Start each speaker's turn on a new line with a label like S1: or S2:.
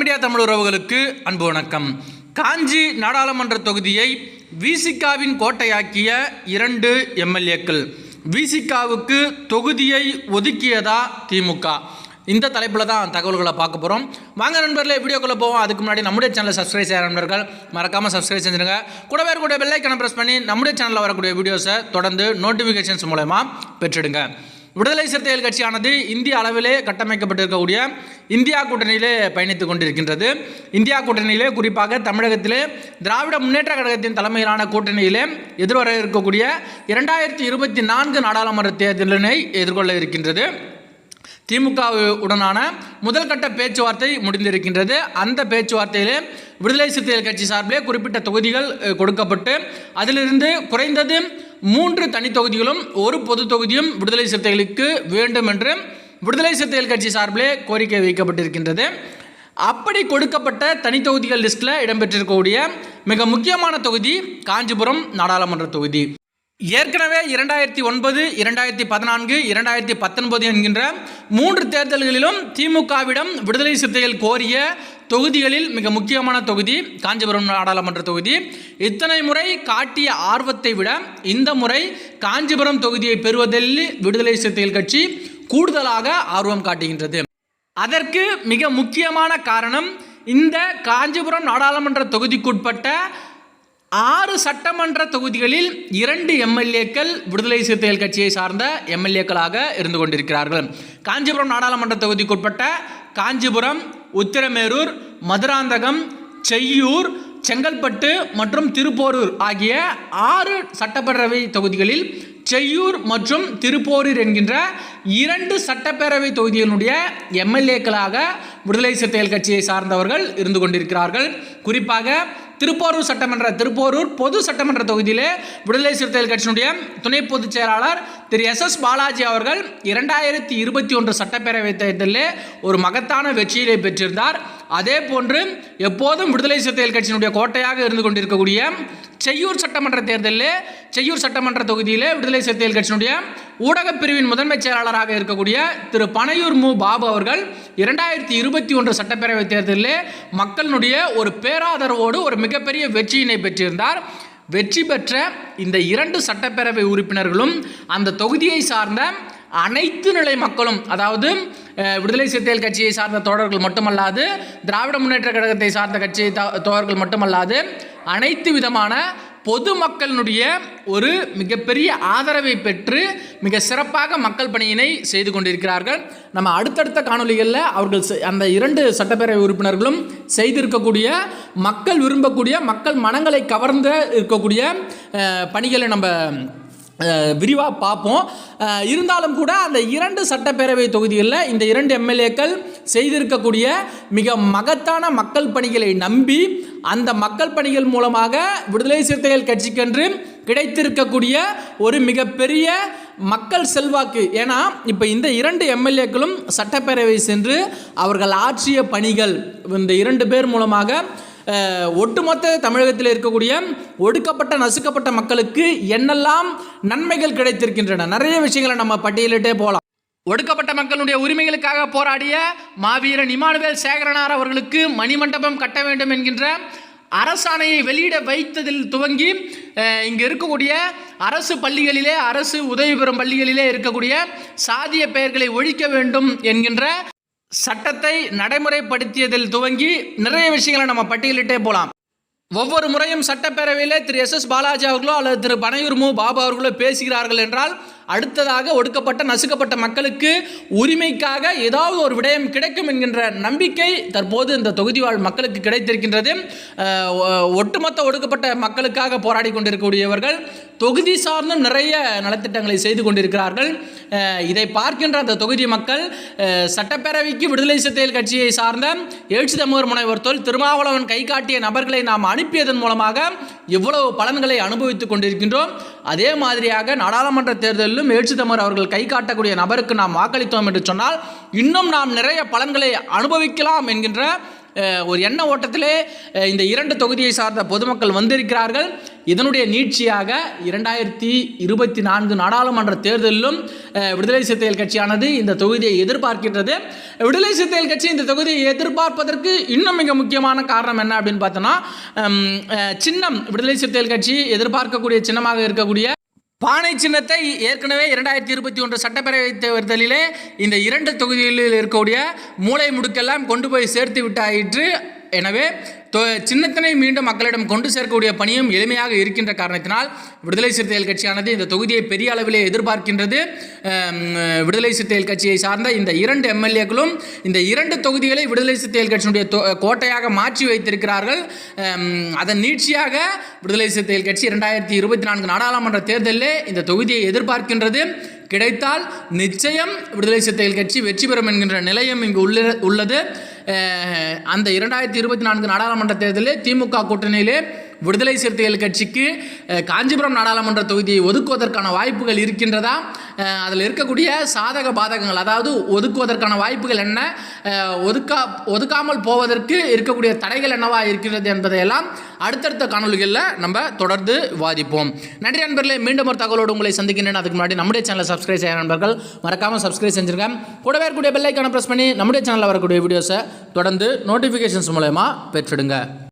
S1: Media Tamil உறவுகளுக்கு அன்பு வணக்கம். காஞ்சி நாடாளுமன்ற தொகுதியை விசிகாவின் கோட்டையாக்கிய இரண்டு எம்எல்ஏக்கள். விசிகாவுக்கு தொகுதியை ஒதுக்கியதா திமுக. இந்த தலைப்பில் தான் தகவல்களை பார்க்க போகிறோம் வாங்க நண்பர்களே வீடியோக்குள்ளே போவோம். அதுக்கு முன்னாடி நம்முடைய சேனலை சப்ஸ்கிரைப் செய்ய நண்பர்கள் மறக்காமல் சப்ஸ்கிரைப் செஞ்சுருங்க. கூடவே கூட பெல்லைக்கனை ப்ரெஸ் பண்ணி நம்முடைய சேனலில் வரக்கூடிய வீடியோஸை தொடர்ந்து நோட்டிஃபிகேஷன்ஸ் மூலயமா பெற்றிடுங்க. விடுதலை சிறுத்தைகள் கட்சியானது இந்திய அளவிலே கட்டமைக்கப்பட்டிருக்கக்கூடிய இந்தியா கூட்டணியிலே பயணித்துக் கொண்டிருக்கின்றது. இந்தியா கூட்டணியிலே குறிப்பாக தமிழகத்திலே திராவிட முன்னேற்ற கழகத்தின் தலைமையிலான கூட்டணியிலே எதிர்வர இருக்கக்கூடிய இரண்டாயிரத்தி இருபத்தி நான்கு நாடாளுமன்ற தேர்தலினை எதிர்கொள்ள இருக்கின்றது. திமுக உடனான முதல் கட்ட பேச்சுவார்த்தை முடிந்திருக்கின்றது. அந்த பேச்சுவார்த்தையிலே விடுதலை சிறுத்தைகள் கட்சி சார்பிலே குறிப்பிட்ட தொகுதிகள் கொடுக்கப்பட்டு அதிலிருந்து குறைந்தது மூன்று தனித்தொகுதிகளும் ஒரு பொது தொகுதியும் விடுதலை சிறுத்தைகளுக்கு வேண்டும் என்று விடுதலை சிறுத்தைகள் கட்சி சார்பிலே கோரிக்கை வைக்கப்பட்டிருக்கின்றது. அப்படி கொடுக்கப்பட்ட தனித்தொகுதிகள் லிஸ்ட்டில் இடம்பெற்றிருக்கக்கூடிய மிக முக்கியமான தொகுதி காஞ்சிபுரம் நாடாளுமன்ற தொகுதி. ஏற்கனவே இரண்டாயிரத்தி ஒன்பது இரண்டாயிரத்தி பதினான்கு இரண்டாயிரத்தி பத்தொன்பது என்கின்ற மூன்று தேர்தல்களிலும் திமுகவிடம் விடுதலை சிறுத்தைகள் கோரிய தொகுதிகளில் மிக முக்கியமான தொகுதி காஞ்சிபுரம் நாடாளுமன்ற தொகுதி. இத்தனை முறை காட்டிய ஆர்வத்தை விட இந்த முறை காஞ்சிபுரம் தொகுதியை பெறுவதில் விடுதலை சிறுத்தைகள் கட்சி கூடுதலாக ஆர்வம் காட்டுகின்றது. அதற்கு மிக முக்கியமான காரணம் இந்த காஞ்சிபுரம் நாடாளுமன்ற தொகுதிக்குட்பட்ட ஆறு சட்டமன்ற தொகுதிகளில் இரண்டு எம்எல்ஏக்கள் விடுதலை சிறுத்தைகள் கட்சியை சார்ந்த எம்எல்ஏக்களாக இருந்து கொண்டிருக்கிறார்கள். காஞ்சிபுரம் நாடாளுமன்ற தொகுதிக்குட்பட்ட காஞ்சிபுரம் உத்திரமேரூர் மதுராந்தகம் செய்யூர் செங்கல்பட்டு மற்றும் திருப்போரூர் ஆகிய ஆறு சட்டப்பேரவை தொகுதிகளில் செய்யூர் மற்றும் திருப்போரூர் என்கின்ற இரண்டு சட்டப்பேரவை தொகுதிகளுடைய எம்எல்ஏக்களாக விடுதலை சிறுத்தைகள் கட்சியை சார்ந்தவர்கள் இருந்து கொண்டிருக்கிறார்கள். குறிப்பாக திருப்போரூர் சட்டமன்ற திருப்போரூர் பொது சட்டமன்ற தொகுதியிலே விடுதலை சிறுத்தைகள் கட்சியினுடைய துணை பொதுச் செயலாளர் திரு எஸ் எஸ் பாலாஜி அவர்கள் இரண்டாயிரத்தி இருபத்தி ஒன்று சட்டப்பேரவை தேர்தலிலே ஒரு மகத்தான வெற்றியை பெற்றிருந்தார். அதே போன்று எப்போதும் விடுதலை சிறுத்தைகள் கட்சியினுடைய கோட்டையாக இருந்து கொண்டிருக்கக்கூடிய செய்யூர் சட்டமன்ற தேர்தலில் செய்யூர் சட்டமன்ற தொகுதியில் விடுதலை சிறுத்தைகள் கட்சியினுடைய ஊடகப் பிரிவின் முதன்மை செயலாளராக இருக்கக்கூடிய திரு பனையூர் மு. பாபு அவர்கள் இரண்டாயிரத்தி இருபத்தி ஒன்று சட்டப்பேரவை தேர்தலில் மக்களுடைய ஒரு பேராதரவோடு ஒரு மிகப்பெரிய வெற்றியினை பெற்றிருந்தார். வெற்றி பெற்ற இந்த இரண்டு சட்டப்பேரவை உறுப்பினர்களும் அந்த தொகுதியை சார்ந்த அனைத்து நிலை மக்களும் அதாவது விடுதலை சிறுத்தைகள் கட்சியை சார்ந்த தோழர்கள் மட்டுமல்லாது திராவிட முன்னேற்ற கழகத்தை சார்ந்த கட்சி த- தோழர்கள் மட்டுமல்லாது அனைத்து விதமான பொதுமக்களினுடைய ஒரு மிகப்பெரிய ஆதரவை பெற்று மிக சிறப்பாக மக்கள் பணியினை செய்து கொண்டிருக்கிறார்கள். நம்ம அடுத்தடுத்த காணொளிகளில் அவர்கள் செ- அந்த இரண்டு சட்டப்பேரவை உறுப்பினர்களும் செய்திருக்கக்கூடிய மக்கள் விரும்பக்கூடிய மக்கள் மனங்களை கவர்ந்த இருக்கக்கூடிய பணிகளை நம்ம விரிவாக பார்ப்போம். இருந்தாலும் கூட அந்த இரண்டு சட்டப்பேரவை தொகுதிகளில் இந்த இரண்டு எம்எல்ஏக்கள் செய்திருக்கக்கூடிய மிக மகத்தான மக்கள் பணிகளை நம்பி அந்த மக்கள் பணிகள் மூலமாக விடுதலை சிறுத்தைகள் கட்சிக்கென்று கிடைத்திருக்கக்கூடிய ஒரு மிகப்பெரிய மக்கள் செல்வாக்கு. ஏன்னா இப்போ இந்த இரண்டு எம்எல்ஏக்களும் சட்டப்பேரவை சென்று அவர்கள் ஆற்றிய பணிகள் இந்த இரண்டு பேர் மூலமாக ஒட்டுமொத்த தமிழகத்தில் இருக்கக்கூடிய ஒடுக்கப்பட்ட நசுக்கப்பட்ட மக்களுக்கு என்னெல்லாம் நன்மைகள் கிடைத்திருக்கின்றன. நிறைய விஷயங்களை நம்ம பட்டியலிட்டே போகலாம் ஒடுக்கப்பட்ட மக்களுடைய உரிமைகளுக்காக போராடிய மாவீரன் இமானுவேல் சேகரனார் அவர்களுக்கு மணிமண்டபம் கட்ட வேண்டும் என்கின்ற அரசாணையை வெளியிட வைத்ததில் துவங்கி இங்கே இருக்கக்கூடிய அரசு பள்ளிகளிலே அரசு உதவி பெறும் பள்ளிகளிலே இருக்கக்கூடிய சாதிய பெயர்களை ஒழிக்க வேண்டும் என்கின்ற சட்டத்தை நடைமுறைப்படுத்தியதில் துவங்கி நிறைய விஷயங்களை நம்ம பட்டியலிட்டே போகலாம் ஒவ்வொரு முறையும் சட்டப்பேரவையிலே திரு எஸ் எஸ் பாலாஜி அவர்களோ அல்லது திரு பனையூர் மு. பாபு அவர்களோ பேசுகிறார்கள் என்றால் அடுத்ததாக ஒடுக்கப்பட்ட நசுக்கப்பட்ட மக்களுக்கு உரிமைக்காக ஏதாவது ஒரு விடயம் கிடைக்கும் என்கின்ற நம்பிக்கை தற்போது இந்த தொகுதி வாழ் மக்களுக்கு கிடைத்திருக்கின்றது. ஒ- ஒட்டுமொத்த ஒடுக்கப்பட்ட மக்களுக்காக போராடி கொண்டிருக்கக்கூடியவர்கள் தொகுதி சார்ந்தும் நிறைய நலத்திட்டங்களை செய்து கொண்டிருக்கிறார்கள். இதை பார்க்கின்ற அந்த தொகுதி மக்கள் சட்டப்பேரவைக்கு விடுதலை சிறுத்தைகள் கட்சியை சார்ந்த எழுச்சி தமிழர் முனைவர் தொல் திருமாவளவன் கை காட்டிய நபர்களை நாம் அனுப்பியதன் மூலமாக எவ்வளவு பலன்களை அனுபவித்துக் கொண்டிருக்கின்றோம். அதே மாதிரியாக நாடாளுமன்ற தேர்தலிலும் எழுச்சி தமிழர் அவர்கள் கை காட்டக்கூடிய நபருக்கு நாம் வாக்களித்தோம் என்று சொன்னால் இன்னும் நாம் நிறைய பலன்களை அனுபவிக்கலாம் என்கின்ற ஒரு எண்ண ஓட்டத்திலே இந்த இரண்டு தொகுதியை சார்ந்த பொதுமக்கள் வந்திருக்கிறார்கள். இதனுடைய நீட்சியாக இரண்டாயிரத்தி இருபத்தி நான்கு நாடாளுமன்ற தேர்தலிலும் விடுதலை சிறுத்தைகள் கட்சியானது இந்த தொகுதியை எதிர்பார்க்கின்றது. விடுதலை சிறுத்தைகள் கட்சி இந்த தொகுதியை எதிர்பார்ப்பதற்கு இன்னும் மிக முக்கியமான காரணம் என்ன அப்படின்னு பார்த்தோன்னா சின்னம் விடுதலை சிறுத்தைகள் கட்சி எதிர்பார்க்கக்கூடிய சின்னமாக இருக்கக்கூடிய பானை சின்னத்தை ஏற்கனவே இரண்டாயிரத்தி இருபத்தி ஒன்று சட்டப்பேரவை தேர்தலிலே இந்த இரண்டு தொகுதிகளில் இருக்கக்கூடிய மூளை முடுக்கெல்லாம் கொண்டு போய் சேர்த்து விட்டாயிற்று. எனவே தொ- சின்னத்தினை மீண்டும் மக்களிடம் கொண்டு சேர்க்கக்கூடிய பணியும் எளிமையாக இருக்கின்ற காரணத்தினால் விடுதலை சிறுத்தைகள் கட்சியானது இந்த தொகுதியை பெரிய அளவிலே எதிர்பார்க்கின்றது. விடுதலை சிறுத்தைகள் கட்சியை சார்ந்த இந்த இரண்டு எம்எல்ஏக்களும் இந்த இரண்டு தொகுதிகளை விடுதலை சிறுத்தைகள் கட்சியினுடைய தொ- கோட்டையாக மாற்றி வைத்திருக்கிறார்கள். அதன் நீட்சியாக விடுதலை சிறுத்தைகள் கட்சி இரண்டாயிரத்தி இருபத்தி நான்கு நாடாளுமன்ற தேர்தலில் இந்த தொகுதியை எதிர்பார்க்கின்றது. கிடைத்தால் நிச்சயம் விடுதலை சிறுத்தைகள் கட்சி வெற்றி பெறும் என்கின்ற நிலையம் இங்கு உள்ள உள்ளது. அந்த இரண்டாயிரத்தி இருபத்தி நான்கு நாடாளுமன்ற தேர்தலில் திமுக கூட்டணியிலே விடுதலை சிறுத்தைகள் கட்சிக்கு காஞ்சிபுரம் நாடாளுமன்ற தொகுதியை ஒதுக்குவதற்கான வாய்ப்புகள் இருக்கின்றதா? அதில் இருக்கக்கூடிய சாதக பாதகங்கள் அதாவது ஒதுக்குவதற்கான வாய்ப்புகள் என்ன? ஒதுக்கா ஒதுக்காமல் போவதற்கு இருக்கக்கூடிய தடைகள் என்னவா இருக்கிறது என்பதையெல்லாம் அடுத்தடுத்த காணொலிகளில் நம்ம தொடர்ந்து விவாதிப்போம். நன்றி நண்பர்களே மீண்டும் ஒரு தகவலோடு உங்களை சந்திக்கின்றேன். அதுக்கு முன்னாடி நம்முடைய சேனலை சப்ஸ்கிரைப் செய்ய நண்பர்கள் மறக்காமல் சப்ஸ்கிரைப் செஞ்சிருக்கேன் கூடவே இருக்கக்கூடிய பெல்லைக்கான ப்ரெஸ் பண்ணி நம்முடைய சேனலில் வரக்கூடிய வீடியோஸை தொடர்ந்து நோட்டிஃபிகேஷன்ஸ் மூலயமா பெற்றிடுங்க.